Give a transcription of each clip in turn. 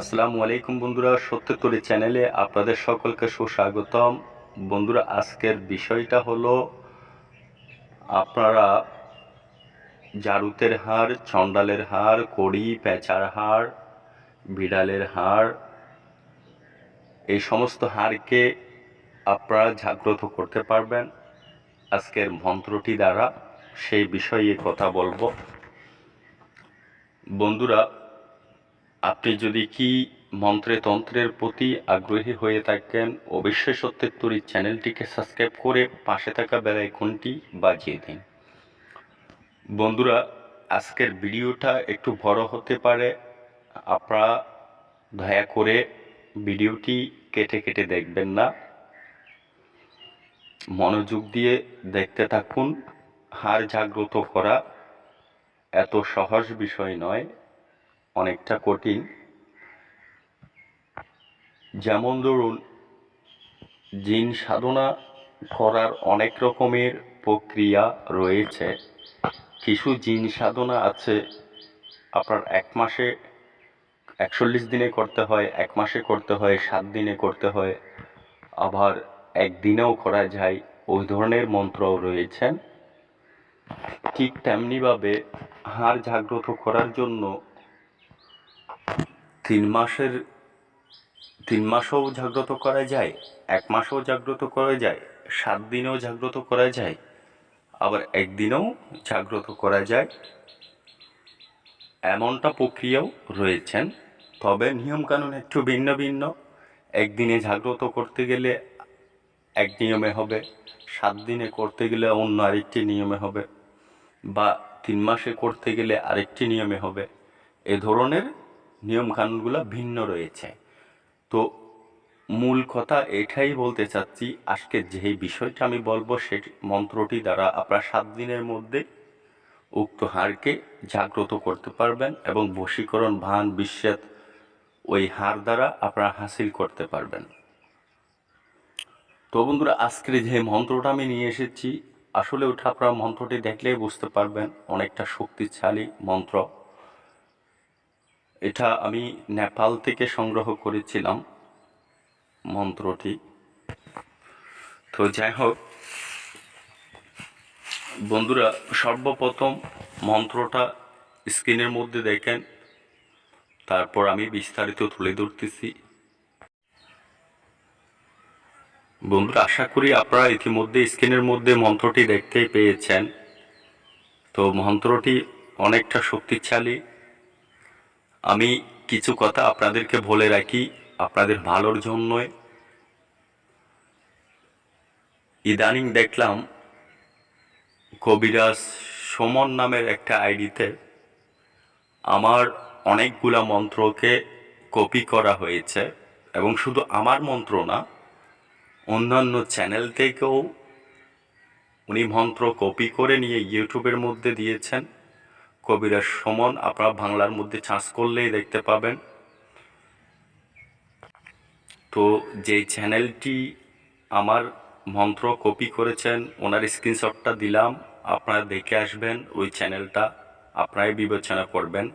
আসসালামু আলাইকুম বন্ধুরা সত্যতরী চ্যানেলে আপনাদের সকলকে সুস্বাগতম। বন্ধুরা, আজকের বিষয়টা হলো, আপনারা জারুতের হার, চণ্ডালের হার, কড়ি, পেঁচার হার, বিড়ালের হার, এই সমস্ত হারকে আপনারা জাগ্রত করতে পারবেন। আজকের মন্ত্রটি দ্বারা সেই বিষয়ে কথা বলব। বন্ধুরা আপনি যদি কি মন্ত্রে তন্ত্রের প্রতি আগ্রহী হয়ে থাকেন, অবশ্যই সত্যের তরী চ্যানেলটিকে সাবস্ক্রাইব করে পাশে থাকা বেল আইকনটি বাজিয়ে দিন। বন্ধুরা, আজকের ভিডিওটা একটু বড় হতে পারে। আপনারা দয়া করে ভিডিওটি কেটে কেটে দেখবেন না। মনোযোগ দিয়ে দেখতে থাকুন। হার জাগ্রত করা এত সহজ বিষয় নয়। অনেকটা কঠিন। যেমন ধরুন, জিন সাধনা করার অনেক রকমের প্রক্রিয়া রয়েছে। কিছু জিন সাধনা আছে, আপনার এক মাসে একচল্লিশ দিনে করতে হয়, এক মাসে করতে হয়, সাত দিনে করতে হয়, আবার একদিনেও করা যায়, ওই ধরনের মন্ত্রও রয়েছেন। ঠিক তেমনিভাবে হাড় জাগ্রত করার জন্য তিন মাসের, তিন মাসও জাগ্রত করা যায়, এক মাসও জাগ্রত করা যায়, সাত দিনেও জাগ্রত করা যায়, আবার একদিনেও জাগ্রত করা যায়। এমনটা প্রক্রিয়াও রয়েছেন, তবে নিয়মকানুন একটু ভিন্ন ভিন্ন। একদিনে জাগ্রত করতে গেলে এক নিয়মে হবে, সাত দিনে করতে গেলে অন্য আরেকটি নিয়মে হবে, বা তিন মাসে করতে গেলে আরেকটি নিয়মে হবে। এ ধরনের নিয়মকানুনগুলো ভিন্ন রয়েছে। তো মূল কথা এটাই বলতে চাচ্ছি, আজকে যে বিষয়টা আমি বলব সে মন্ত্রটি দ্বারা আপনারা সাত দিনের মধ্যে উক্ত হাড়কে জাগ্রত করতে পারবেন এবং বশীকরণ ভান বিস্বাদ ওই হার দ্বারা আপনারা হাসিল করতে পারবেন। তো বন্ধুরা, আজকের যে মন্ত্রটা আমি নিয়ে এসেছি, আসলে ওটা আপনারা মন্ত্রটি দেখলেই বুঝতে পারবেন, অনেকটা শক্তিশালী মন্ত্র। এটা আমি নেপাল থেকে সংগ্রহ করেছিলাম মন্ত্রটি। তো যাই হোক, বন্ধুরা, সর্বপ্রথম মন্ত্রটা স্ক্রিনের মধ্যে দেখেন, তারপর আমি বিস্তারিত তুলে ধরতেছি। বন্ধুরা, আশা করি আপনারা ইতিমধ্যে স্ক্রিনের মধ্যে মন্ত্রটি দেখতেই পেয়েছেন। তো মন্ত্রটি অনেকটা শক্তিশালী আমি কিছু কথা আপনাদেরকে বলে রাখি, আপনাদের ভালোর জন্যই। ইদানিং দেখলাম কবিরাজ সমন নামের একটা আইডিতে আমার অনেকগুলা মন্ত্রকে কপি করা হয়েছে এবং শুধু আমার মন্ত্র না, অন্যান্য চ্যানেল থেকেও উনি মন্ত্র কপি করে নিয়ে ইউটিউবের মধ্যে দিয়েছেন। কবিরাজ সমন আপনারা বাংলার মধ্যে চাষ করলেই দেখতে পাবেন। তো যে চ্যানেলটি আমার মন্ত্র কপি করেছেন, ওনার স্ক্রিনশটটা দিলাম, আপনারা দেখে আসবেন ওই চ্যানেলটা আপনারাই বিবেচনা করবেন।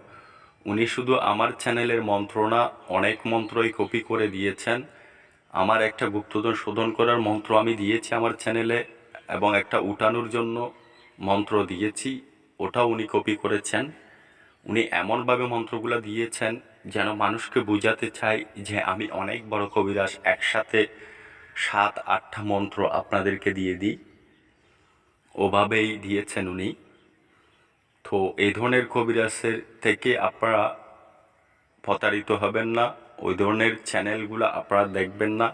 উনি শুধু আমার চ্যানেলের মন্ত্র না, অনেক মন্ত্রই কপি করে দিয়েছেন। আমার একটা গুপ্তধন শোধন করার মন্ত্র আমি দিয়েছি আমার চ্যানেলে এবং একটা উঠানোর জন্য মন্ত্র দিয়েছি। ওটাও উনি কপি করেছেন। উনি এমনভাবে মন্ত্রগুলো দিয়েছেন যেন মানুষকে বোঝাতে চাই যে আমি অনেক বড় কবিরাজ, একসাথে সাত, আটটা মন্ত্র আপনাদেরকে দিয়ে দিই। ওভাবেই দিয়েছেন উনি। তো এই ধরনের কবিরাজের থেকে আপনারা প্রতারিত হবেন না, ওই ধরনের চ্যানেলগুলো আপনারা দেখবেন না।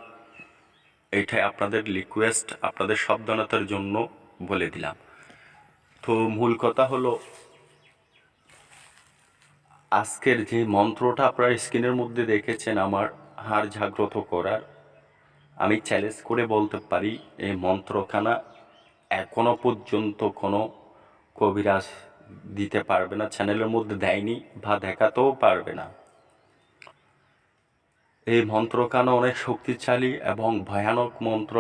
এটাই আপনাদের রিকোয়েস্ট আপনাদের সাবধানতার জন্য বলে দিলাম। তো মূল কথা হলো, আজকের যে মন্ত্রটা আপনারা স্ক্রিনের মধ্যে দেখেছেন, আমার হাড় জাগ্রত করার, আমি চ্যালেঞ্জ করে বলতে পারি, এই মন্ত্রখানা এখনও পর্যন্ত কোনো কবিরাজ দিতে পারবে না চ্যানেলের মধ্যে দেয়নি বা দেখাতেও পারবে না। এই মন্ত্রখানা অনেক শক্তিশালী এবং ভয়ানক মন্ত্র।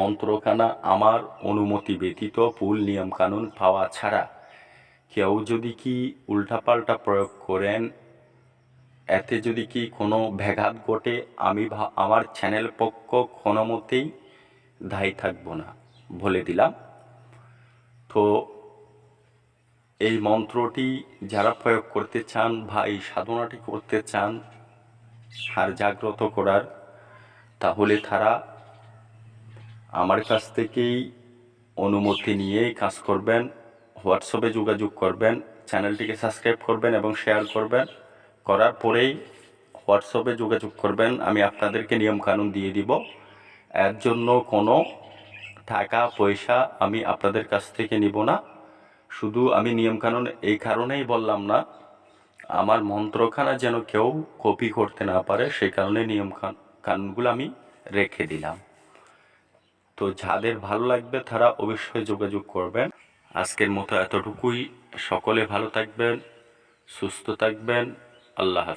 মন্ত্রখানা আমার অনুমতি ব্যতীত ভুল নিয়মকানুন পাওয়া ছাড়া। কেউ যদি কি উল্টাপাল্টা প্রয়োগ করেন, এতে যদি কি কোনো ব্যাঘাত ঘটে, আমি আমার চ্যানেল পক্ষ কোনো মতেই দায়ী থাকব না বলে দিলাম। তো এই মন্ত্রটি যারা প্রয়োগ করতে চান বা এই সাধনাটি করতে চান, আর জাগ্রত করার, তাহলে তারা আমার কাছ থেকেই অনুমতি নিয়েই কাজ করবেন হোয়াটসঅ্যাপে যোগাযোগ করবেন, চ্যানেলটিকে সাবস্ক্রাইব করবেন এবং শেয়ার করবেন। করার পরেই হোয়াটসঅ্যাপে যোগাযোগ করবেন, আমি আপনাদেরকে নিয়মকানুন দিয়ে দিব। এর জন্য কোনো টাকা, পয়সা আমি আপনাদের কাছ থেকে নিব না। শুধু আমি নিয়মকানুন এই কারণেই বললাম না, আমার মন্ত্রখানা যেন কেউ কপি করতে না পারে সেই কারণে নিয়ম কানুনগুলো আমি রেখে দিলাম। তো যাদের ভালো লাগবে তারা অবশ্যই যোগাযোগ করবেন। আজকের মতো এতটুকুই। সকলে ভালো থাকবেন, সুস্থ থাকবেন। আল্লাহ